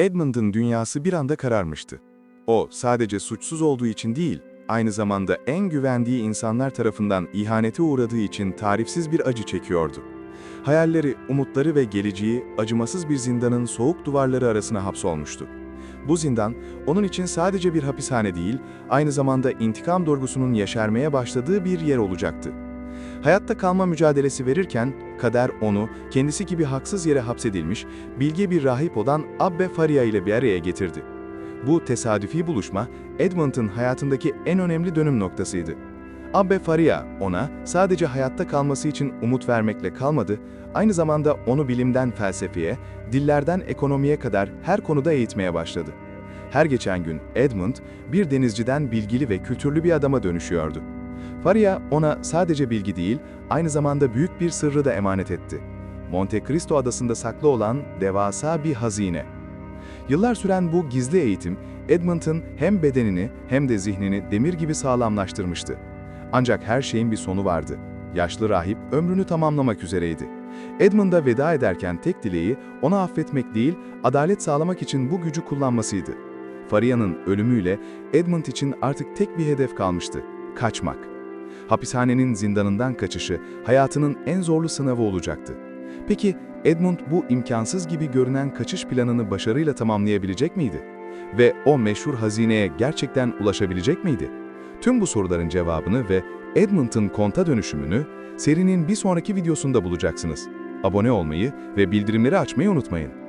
Edmund'un dünyası bir anda kararmıştı. O, sadece suçsuz olduğu için değil, aynı zamanda en güvendiği insanlar tarafından ihanete uğradığı için tarifsiz bir acı çekiyordu. Hayalleri, umutları ve geleceği acımasız bir zindanın soğuk duvarları arasına hapsolmuştu. Bu zindan, onun için sadece bir hapishane değil, aynı zamanda intikam durgusunun yeşermeye başladığı bir yer olacaktı. Hayatta kalma mücadelesi verirken, kader onu, kendisi gibi haksız yere hapsedilmiş, bilge bir rahip olan Abbe Faria ile bir araya getirdi. Bu tesadüfi buluşma, Edmund'un hayatındaki en önemli dönüm noktasıydı. Abbe Faria, ona sadece hayatta kalması için umut vermekle kalmadı, aynı zamanda onu bilimden felsefeye, dillerden ekonomiye kadar her konuda eğitmeye başladı. Her geçen gün Edmund, bir denizciden bilgili ve kültürlü bir adama dönüşüyordu. Faria ona sadece bilgi değil, aynı zamanda büyük bir sırrı da emanet etti. Monte Cristo adasında saklı olan devasa bir hazine. Yıllar süren bu gizli eğitim, Edmund'un hem bedenini hem de zihnini demir gibi sağlamlaştırmıştı. Ancak her şeyin bir sonu vardı. Yaşlı rahip ömrünü tamamlamak üzereydi. Edmund'a veda ederken tek dileği onu affetmek değil, adalet sağlamak için bu gücü kullanmasıydı. Faria'nın ölümüyle Edmund için artık tek bir hedef kalmıştı, kaçmak. Hapishanenin zindanından kaçışı hayatının en zorlu sınavı olacaktı. Peki Edmund bu imkansız gibi görünen kaçış planını başarıyla tamamlayabilecek miydi? Ve o meşhur hazineye gerçekten ulaşabilecek miydi? Tüm bu soruların cevabını ve Edmund'un konta dönüşümünü serinin bir sonraki videosunda bulacaksınız. Abone olmayı ve bildirimleri açmayı unutmayın.